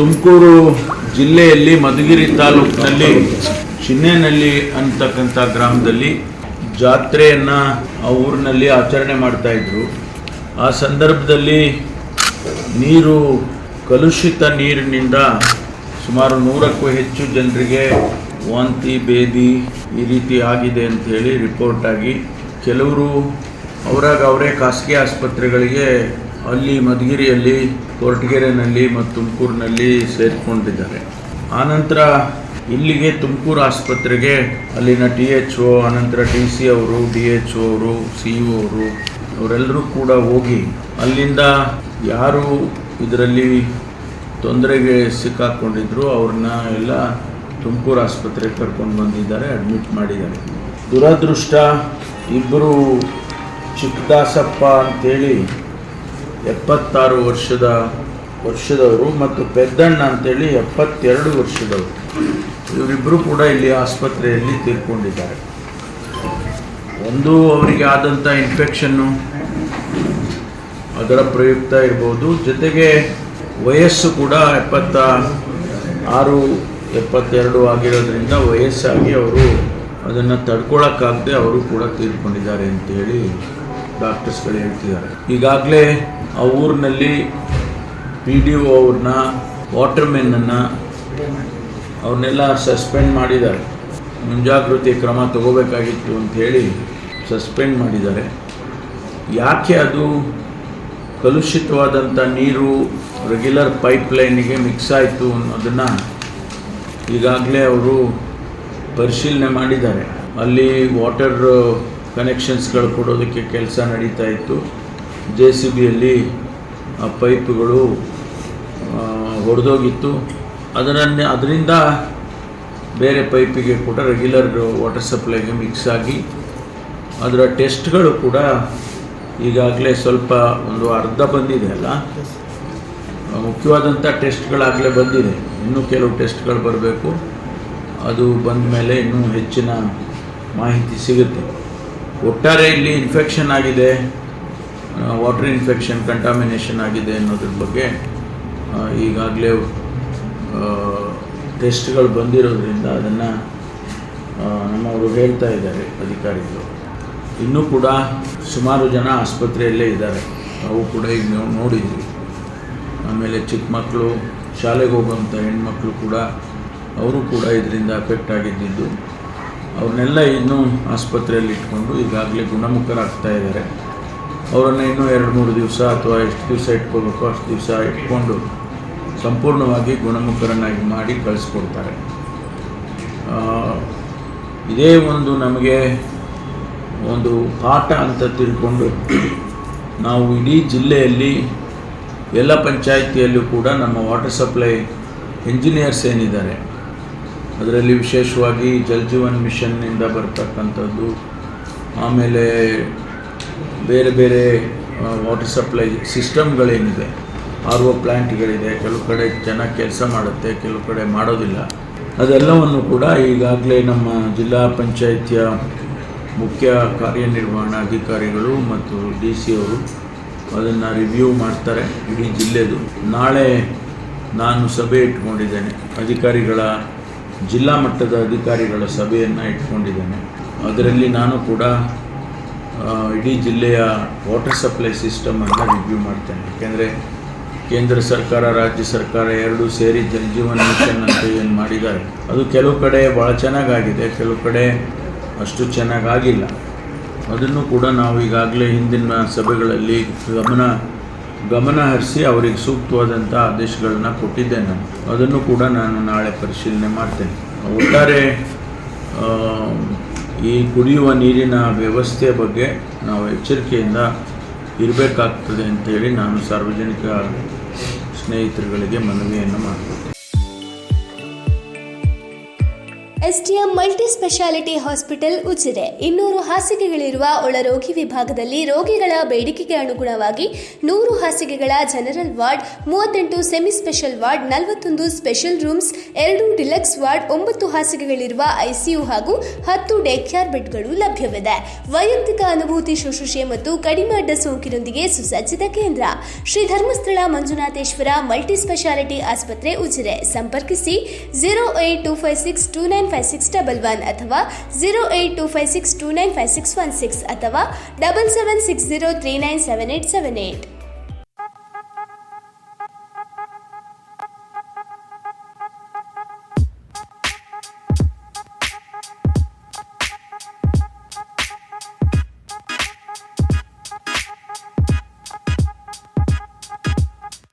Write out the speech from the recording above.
ತುಮಕೂರು ಜಿಲ್ಲೆಯಲ್ಲಿ ಮಧುಗಿರಿ ತಾಲೂಕಿನಲ್ಲಿ ಚಿನ್ನೇನಹಳ್ಳಿ ಅಂತಕ್ಕಂಥ ಗ್ರಾಮದಲ್ಲಿ ಜಾತ್ರೆಯನ್ನು ಆ ಊರಿನಲ್ಲಿ ಆಚರಣೆ ಮಾಡ್ತಾಯಿದ್ರು ಆ ಸಂದರ್ಭದಲ್ಲಿ ನೀರು, ಕಲುಷಿತ ನೀರಿನಿಂದ ಸುಮಾರು ನೂರಕ್ಕೂ ಹೆಚ್ಚು ಜನರಿಗೆ ವಾಂತಿ ಭೇದಿ ಈ ರೀತಿ ಆಗಿದೆ ಅಂಥೇಳಿ ರಿಪೋರ್ಟಾಗಿ ಕೆಲವರು ಅವರಾಗ ಅವರೇ ಖಾಸಗಿ ಆಸ್ಪತ್ರೆಗಳಿಗೆ ಅಲ್ಲಿ ಮಧುಗಿರಿಯಲ್ಲಿ, ಕೊರಟಗೆರೆನಲ್ಲಿ ಮತ್ತು ತುಮಕೂರಿನಲ್ಲಿ ಸೇರಿಕೊಂಡಿದ್ದಾರೆ. ಆನಂತರ ಇಲ್ಲಿಗೆ ತುಮಕೂರು ಆಸ್ಪತ್ರೆಗೆ ಅಲ್ಲಿನ ಟಿ ಎಚ್ ಒ, ಆನಂತರ ಡಿ ಸಿ ಅವರು, ಡಿ ಎಚ್ ಒ ಅವರು, ಸಿ ಇ ಅವರು, ಅವರೆಲ್ಲರೂ ಕೂಡ ಹೋಗಿ ಅಲ್ಲಿಂದ ಯಾರು ಇದರಲ್ಲಿ ತೊಂದರೆಗೆ ಸಿಕ್ಕಾಕ್ಕೊಂಡಿದ್ರು ಅವ್ರನ್ನ ಎಲ್ಲ ತುಮಕೂರು ಆಸ್ಪತ್ರೆಗೆ ಕರ್ಕೊಂಡು ಬಂದಿದ್ದಾರೆ, ಅಡ್ಮಿಟ್ ಮಾಡಿದ್ದಾರೆ. ದುರದೃಷ್ಟ ಇಬ್ಬರು ಚಿಕ್ಕದಾಸಪ್ಪ ಅಂತೇಳಿ ಎಪ್ಪತ್ತಾರು ವರ್ಷದ ವರ್ಷದವರು ಮತ್ತು ಪೆದ್ದಣ್ಣ ಅಂತೇಳಿ ಎಪ್ಪತ್ತೆರಡು ವರ್ಷದವರು. ಇವರಿಬ್ಬರು ಕೂಡ ಇಲ್ಲಿ ಆಸ್ಪತ್ರೆಯಲ್ಲಿ ತೀರ್ಕೊಂಡಿದ್ದಾರೆ. ಒಂದು ಅವರಿಗೆ ಆದಂಥ ಇನ್ಫೆಕ್ಷನ್ನು ಅದರ ಪ್ರಯುಕ್ತ ಇರ್ಬೋದು. ಜೊತೆಗೆ ವಯಸ್ಸು ಕೂಡ ಎಪ್ಪತ್ತ ಆರು ಎಪ್ಪತ್ತೆರಡು ಆಗಿರೋದ್ರಿಂದ ವಯಸ್ಸಾಗಿ ಅವರು ಅದನ್ನು ತಡ್ಕೊಳಕ್ಕಾಗದೆ ಅವರು ಕೂಡ ತೀರ್ಕೊಂಡಿದ್ದಾರೆ ಅಂತೇಳಿ ಡಾಕ್ಟರ್ಸ್ಗಳು ಹೇಳ್ತಿದ್ದಾರೆ. ಈಗಾಗಲೇ ಆ ಊರಿನಲ್ಲಿ ಪಿ ಡಿ ಒ ಅವ್ರನ್ನ ವಾಟರ್ಮೆನ್ನನ್ನು ಅವ್ರನ್ನೆಲ್ಲ ಸಸ್ಪೆಂಡ್ ಮಾಡಿದ್ದಾರೆ. ಮುಂಜಾಗೃತಿ ಕ್ರಮ ತಗೋಬೇಕಾಗಿತ್ತು ಅಂತ ಹೇಳಿ ಸಸ್ಪೆಂಡ್ ಮಾಡಿದ್ದಾರೆ. ಯಾಕೆ ಅದು ಕಲುಷಿತವಾದಂಥ ನೀರು ರೆಗ್ಯುಲರ್ ಪೈಪ್ಲೈನಿಗೆ ಮಿಕ್ಸ್ ಆಯಿತು ಅನ್ನೋದನ್ನು ಈಗಾಗಲೇ ಅವರು ಪರಿಶೀಲನೆ ಮಾಡಿದ್ದಾರೆ. ಅಲ್ಲಿ ವಾಟರ್ ಕನೆಕ್ಷನ್ಸ್ಗಳು ಕೊಡೋದಕ್ಕೆ ಕೆಲಸ ನಡೀತಾ ಇತ್ತು. ಜೆ ಸಿ ಬಿಯಲ್ಲಿ ಆ ಪೈಪ್ಗಳು ಹೊಡೆದೋಗಿತ್ತು ಅದರನ್ನೇ ಅದರಿಂದ ಬೇರೆ ಪೈಪಿಗೆ ಕೂಡ ರೆಗ್ಯುಲರ್ ವಾಟರ್ ಸಪ್ಲೈಗೆ ಮಿಕ್ಸ್ ಆಗಿ, ಅದರ ಟೆಸ್ಟ್ಗಳು ಕೂಡ ಈಗಾಗಲೇ ಸ್ವಲ್ಪ ಒಂದು ಅರ್ಧ ಬಂದಿದೆ ಅಲ್ಲ? ಮುಖ್ಯವಾದಂಥ ಟೆಸ್ಟ್ಗಳಾಗಲೇ ಬಂದಿದೆ. ಇನ್ನೂ ಕೆಲವು ಟೆಸ್ಟ್ಗಳು ಬರಬೇಕು. ಅದು ಬಂದ ಮೇಲೆ ಇನ್ನೂ ಹೆಚ್ಚಿನ ಮಾಹಿತಿ ಸಿಗುತ್ತೆ. ಒಟ್ಟಾರೆ ಇಲ್ಲಿ ಇನ್ಫೆಕ್ಷನ್ ಆಗಿದೆ. ವಾಟರ್ ಇನ್ಫೆಕ್ಷನ್ ಕಂಟಾಮಿನೇಷನ್ ಆಗಿದೆ ಅನ್ನೋದ್ರ ಬಗ್ಗೆ ಈಗಾಗಲೇ ಟೆಸ್ಟ್ಗಳು ಬಂದಿರೋದ್ರಿಂದ ಅದನ್ನು ನಮ್ಮವರು ಹೇಳ್ತಾ ಇದ್ದಾರೆ ಅಧಿಕಾರಿಗಳು. ಇನ್ನೂ ಕೂಡ ಸುಮಾರು ಜನ ಆಸ್ಪತ್ರೆಯಲ್ಲೇ ಇದ್ದಾರೆ. ನಾವು ಕೂಡ ಈಗ ನಾವು ನೋಡಿದ್ವಿ. ಆಮೇಲೆ ಚಿಕ್ಕ ಮಕ್ಕಳು, ಶಾಲೆಗೆ ಹೋಗುವಂಥ ಹೆಣ್ಮಕ್ಳು ಕೂಡ, ಅವರು ಕೂಡ ಇದರಿಂದ ಅಫೆಕ್ಟ್ ಆಗಿದ್ದಿದ್ದು. ಅವ್ರನ್ನೆಲ್ಲ ಇನ್ನೂ ಆಸ್ಪತ್ರೆಯಲ್ಲಿ ಇಟ್ಕೊಂಡು ಈಗಾಗಲೇ ಗುಣಮುಖರಾಗ್ತಾ ಇದ್ದಾರೆ. ಅವರನ್ನು ಇನ್ನೂ ಎರಡು ಮೂರು ದಿವಸ ಅಥವಾ ಎಷ್ಟು ದಿವಸ ಇಟ್ಕೋಬೇಕು ಅಷ್ಟು ದಿವಸ ಇಟ್ಕೊಂಡು ಸಂಪೂರ್ಣವಾಗಿ ಗುಣಮುಖರನ್ನಾಗಿ ಮಾಡಿ ಕಳಿಸ್ಕೊಡ್ತಾರೆ. ಇದೇ ಒಂದು ನಮಗೆ ಒಂದು ಪಾಠ ಅಂತ ತಿಳ್ಕೊಂಡು ನಾವು ಇಡೀ ಜಿಲ್ಲೆಯಲ್ಲಿ ಎಲ್ಲ ಪಂಚಾಯಿತಿಯಲ್ಲೂ ಕೂಡ ನಮ್ಮ ವಾಟರ್ ಸಪ್ಲೈ ಇಂಜಿನಿಯರ್ಸ್ ಏನಿದ್ದಾರೆ, ಅದರಲ್ಲಿ ವಿಶೇಷವಾಗಿ ಜಲ್ ಜೀವನ್ ಮಿಷನ್ನಿಂದ ಬರ್ತಕ್ಕಂಥದ್ದು, ಆಮೇಲೆ ಬೇರೆ ಬೇರೆ ವಾಟರ್ ಸಪ್ಲೈ ಸಿಸ್ಟಮ್ಗಳೇನಿದೆ ಆರ್ ಒ ಪ್ಲ್ಯಾಂಟ್ಗಳಿದೆ ಕೆಲವು ಕಡೆ ಚೆನ್ನಾಗಿ ಕೆಲಸ ಮಾಡುತ್ತೆ, ಕೆಲವು ಕಡೆ ಮಾಡೋದಿಲ್ಲ. ಅದೆಲ್ಲವನ್ನು ಕೂಡ ಈಗಾಗಲೇ ನಮ್ಮ ಜಿಲ್ಲಾ ಪಂಚಾಯಿತಿಯ ಮುಖ್ಯ ಕಾರ್ಯನಿರ್ವಹಣಾಧಿಕಾರಿಗಳು ಮತ್ತು ಡಿ ಸಿ ಅವರು ಅದನ್ನು ರಿವ್ಯೂ ಮಾಡ್ತಾರೆ ಇಡೀ ಜಿಲ್ಲೆದು. ನಾಳೆ ನಾನು ಸಭೆ ಇಟ್ಕೊಂಡಿದ್ದೇನೆ. ಅಧಿಕಾರಿಗಳ, ಜಿಲ್ಲಾ ಮಟ್ಟದ ಅಧಿಕಾರಿಗಳ ಸಭೆಯನ್ನು ಇಟ್ಕೊಂಡಿದ್ದೇನೆ. ಅದರಲ್ಲಿ ನಾನು ಕೂಡ ಇಡೀ ಜಿಲ್ಲೆಯ ವಾಟರ್ ಸಪ್ಲೈ ಸಿಸ್ಟಮನ್ನು ರಿವ್ಯೂ ಮಾಡ್ತೇನೆ. ಯಾಕೆಂದರೆ ಕೇಂದ್ರ ಸರ್ಕಾರ, ರಾಜ್ಯ ಸರ್ಕಾರ ಎರಡೂ ಸೇರಿ ಜಲಜೀವನ ಜೀವನ್ ಮಿಷನ್ ಅಂತ ಏನು ಮಾಡಿದ್ದಾರೆ. ಅದು ಕೆಲವು ಕಡೆ ಭಾಳ ಚೆನ್ನಾಗಾಗಿದೆ, ಕೆಲವು ಕಡೆ ಅಷ್ಟು ಚೆನ್ನಾಗಾಗಿಲ್ಲ. ಅದನ್ನು ಕೂಡ ನಾವು ಈಗಾಗಲೇ ಹಿಂದಿನ ಸಭೆಗಳಲ್ಲಿ ಗಮನ ಗಮನ ಹರಿಸಿ ಅವರಿಗೆ ಸೂಕ್ತವಾದಂಥ ಆದೇಶಗಳನ್ನ ಕೊಟ್ಟಿದ್ದೇನೆ ನಾನು. ಅದನ್ನು ಕೂಡ ನಾನು ನಾಳೆ ಪರಿಶೀಲನೆ ಮಾಡ್ತೇನೆ. ಒಟ್ಟಾರೆ ಈ ಕುಡಿಯುವ ನೀರಿನ ವ್ಯವಸ್ಥೆ ಬಗ್ಗೆ ನಾವು ಎಚ್ಚರಿಕೆಯಿಂದ ಇರಬೇಕಾಗ್ತದೆ ಅಂತೇಳಿ ನಾನು ಸಾರ್ವಜನಿಕ ಸ್ನೇಹಿತರುಗಳಿಗೆ ಮನವಿಯನ್ನು ಮಾಡ್ತೀನಿ. STM multi speciality hospital Ujire ಇನ್ನೂರು ಹಾಸಿಗೆಗಳಿರುವ ಒಳರೋಗಿ ವಿಭಾಗದಲ್ಲಿ ರೋಗಿಗಳ ಬೇಡಿಕೆಗೆ ಅನುಗುಣವಾಗಿ ನೂರು ಹಾಸಿಗೆಗಳ ಜನರಲ್ ವಾರ್ಡ್, ಮೂವತ್ತೆಂಟು ಸೆಮಿ ಸ್ಪೆಷಲ್ ವಾರ್ಡ್, ನಲವತ್ತೊಂದು ಸ್ಪೆಷಲ್ ರೂಮ್ಸ್, ಎರಡು ಡಿಲಕ್ಸ್ ವಾರ್ಡ್, ಒಂಬತ್ತು ಹಾಸಿಗೆಗಳಿರುವ ಐಸಿಯು ಹಾಗೂ ಹತ್ತು ಡೇ ಕೇರ್ ಬೆಡ್ಗಳು ಲಭ್ಯವಿದೆ. ವೈಯಕ್ತಿಕ ಅನುಭೂತಿ ಶುಶ್ರೂಷೆ ಮತ್ತು ಕಡಿಮೆ ಅಡ್ಡ ಸೋಂಕಿನೊಂದಿಗೆ ಸುಸಜ್ಜಿತ ಕೇಂದ್ರ. ಶ್ರೀ ಧರ್ಮಸ್ಥಳ ಮಂಜುನಾಥೇಶ್ವರ ಮಲ್ಟಿ ಸ್ಪೆಷಾಲಿಟಿ ಆಸ್ಪತ್ರೆ ಉಜಿರೆ. ಸಂಪರ್ಕಿಸಿ zero eight two five six two nine five six double one ಅಥವಾ zero eight two five six two nine five six one six ಅಥವಾ double seven six zero three nine seven eight seven eight.